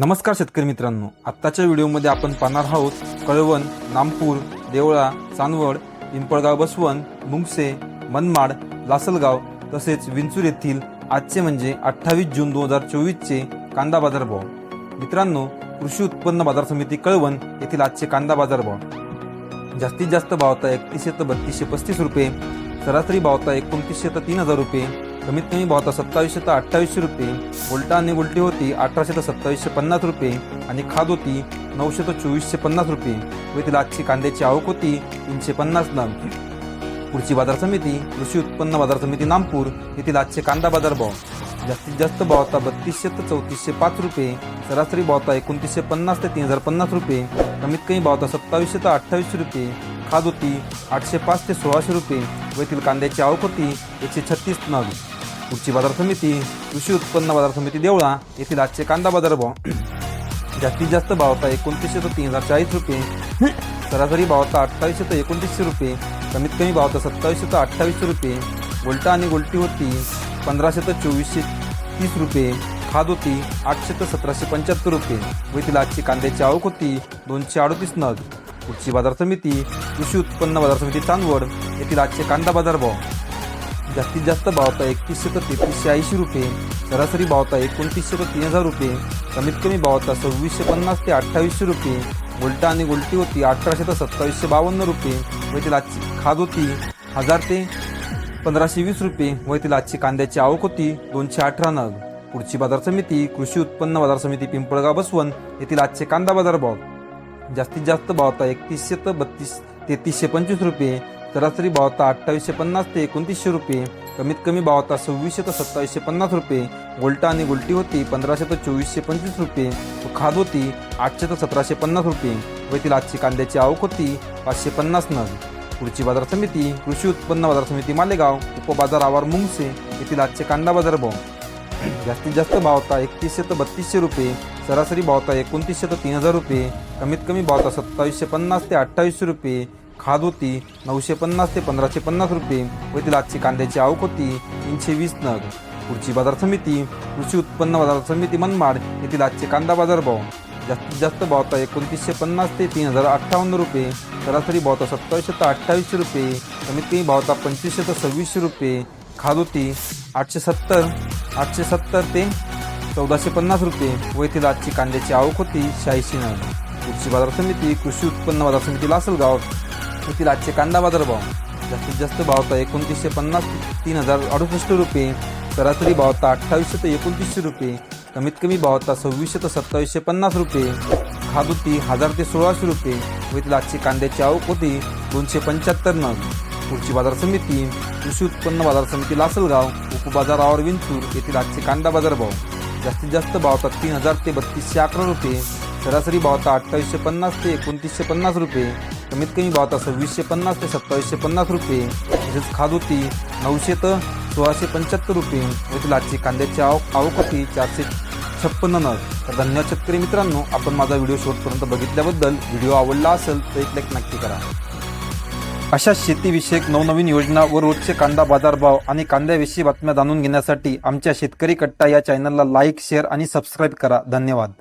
नमस्कार शेतकरी मित्रांनो. आत्ताच्या व्हिडिओमध्ये आपण पाहणार आहोत कळवण नामपूर देवळा चांदवड पिंपळगाव बसवण मुंगसे मनमाड लासलगाव तसेच विंचूर येथील आजचे म्हणजे अठ्ठावीस जून दोन हजार चोवीसचे कांदा बाजार भाव मित्रांनो कृषी उत्पन्न बाजार समिती कळवण येथील आजचे कांदा बाजार भाव जास्तीत जास्त भाव होता एकतीसशे तर बत्तीसशे पस्तीस रुपये सरासरी भाव होता एकोणतीसशे तर तीन हजार रुपये कमीत कमी भाव होता सत्तावीसशे तर अठ्ठावीसशे रुपये. उलटा आणि उलटी होती अठराशे तर सत्तावीसशे पन्नास रुपये. आणि खाद होती नऊशे तर चोवीसशे पन्नास रुपये. व येथील आजची कांद्याची आवक होती तीनशे पन्नास नग पुढची बाजार समिती कृषी उत्पन्न बाजार समिती नामपूर. येथील आजचे कांदा बाजार भाव. जास्तीत जास्त भाव होता बत्तीसशे ते चौतीसशे पाच रुपये. सरासरी भाव होता एकोणतीसशे पन्नास ते तीन हजार पन्नास रुपये. कमीत कमी भाव होता सत्तावीसशे ते अठ्ठावीसशे रुपये. खाद होती आठशे पाच ते सोळाशे रुपये. व येथील कांद्याची आवक होती एकशे छत्तीस नग पुढची बाजार समिती कृषी उत्पन्न बाजार समिती देवळा येथील आजचे कांदा बाजार भाव. जास्तीत जास्त भाव होता एकोणतीसशे ते तीन हजार चाळीस रुपये. सरासरी भाव होता अठ्ठावीसशे ते एकोणतीसशे रुपये. कमीत कमी भाव होता सत्तावीसशे ते अठ्ठावीसशे रुपये. गोलटा आणि गोलटी होती पंधराशे ते चोवीसशे तीस रुपये. खाद होती आठशे ते सतराशे पंच्याहत्तर रुपये. व येथील आजची कांद्याची आवक होती दोनशे अडतीस नग. पुढची बाजार समिती कृषी उत्पन्न बाजार समिती चांदवड. येथील आजचे कांदा बाजार भाव. जास्तीत जास्त भावता एकतीसशे ते तेहतीसशे ऐंशी रुपये. सरासरी भावता एकोणतीसशे ते तीन हजार रुपये. कमीत कमी भावता सव्वीसशे पन्नास ते अठ्ठावीसशे रुपये. उलटा आणि उलटी होती अठराशे ते सत्तावीसशे बावन्न रुपये. व येथील आजची खाद होती हजार ते पंधराशे वीस रुपये. व येथील आजची कांद्याची आवक होती दोनशे अठरा नग. पुढची बाजार समिती कृषी उत्पन्न बाजार समिती पिंपळगाव बसवण येथील आजचे कांदा बाजार भाव. जास्तीत जास्त भावता एकतीसशे ते बत्तीस तेहतीसशे पंचवीस रुपये. सरासरी भाव होता अठ्ठावीसशे पन्नास ते एकोणतीसशे रुपये. कमीत कमी भाव होता सव्वीसशे ते सत्तावीसशे पन्नास रुपये. उलटा आणि उलटी होती पंधराशे ते चोवीसशे पंचवीस रुपये. व खाद होती आठशे ते सतराशे पन्नास रुपये. व येथील आजची कांद्याची आवक होती पाचशे पन्नास नग. पुढची बाजार समिती कृषी उत्पन्न बाजार समिती मालेगाव उपबाजार आवार मुंगसे येथील आजचे कांदा बाजार भाव. जास्तीत जास्त भाव होता एकतीसशे ते बत्तीसशे रुपये. सरासरी भाव होता एकोणतीसशे ते तीन हजार रुपये. कमीत कमी भाव होता सत्तावीसशे पन्नास ते अठ्ठावीसशे रुपये. खाद होती नऊशे पन्नास ते पंधराशे पन्नास रुपये. व येथील आजची कांद्याची आवक होती तीनशे वीस नग. पुढची बाजार समिती कृषी उत्पन्न बाजार समिती मनमाड येथील आजचे कांदा बाजार भाव जास्तीत जास्त भाव एकोणतीसशे पन्नास ते तीन हजार अठ्ठावन्न रुपये. सरासरी भाव होता सत्तावीसशे तर अठ्ठावीसशे रुपये. कमीत कमी भाव होता पंचवीसशे तर सव्वीसशे रुपये. खाद होती आठशे सत्तर आठशे सत्तर ते चौदाशे पन्नास रुपये. व येथील आजची कांद्याची आवक होती शहाऐंशी नग. कृषी बाजार समिती कृषी उत्पन्न बाजार समिती लासलगाव. येथील आजचे कांदा बाजार भाव जास्तीत जास्त भाव होता एकोणतीसशे पन्नास तीन हजार अडुसष्ट रुपये. सरासरी भाव होता अठ्ठावीसशे ते एकोणतीसशे रुपये. कमीत कमी भाव होता सव्वीसशे ते सत्तावीसशे पन्नास रुपये. खादुती हजार ते सोळाशे रुपये. व येथील आजची कांद्याची आवक होती दोनशे पंच्याहत्तर नग. पुढची बाजार समिती कृषी उत्पन्न बाजार समिती लासलगाव उपबाजार आवर विंचूर येथील आजचे कांदा बाजार भाव जास्तीत जास्त भाव होता तीन हजार ते बत्तीसशे अकरा रुपये. सरासरी भाव होता अठ्ठावीसशे पन्नास ते एकोणतीसशे पन्नास रुपये. कमीत कमी भाव होता सव्वीसशे पन्नास ते सत्तावीसशे पन्नास रुपये. तसेच खाद नऊशे तर सोळाशे पंच्याहत्तर रुपये. व तिलाची कांद्याची आवक आवक होती चारशे छप्पन्न नग. तर धन्यवाद शेतकरी मित्रांनो आपण माझा व्हिडिओ शेवटपर्यंत बघितल्याबद्दल व्हिडिओ आवडला असेल तर एक लाईक नक्की करा. अशा शेतीविषयक नवनवीन योजना व रोजचे कांदा बाजारभाव आणि कांद्याविषयी बातम्या जाणून घेण्यासाठी आमच्या शेतकरी कट्टा या चॅनलला लाईक शेअर आणि सबस्क्राईब करा. धन्यवाद.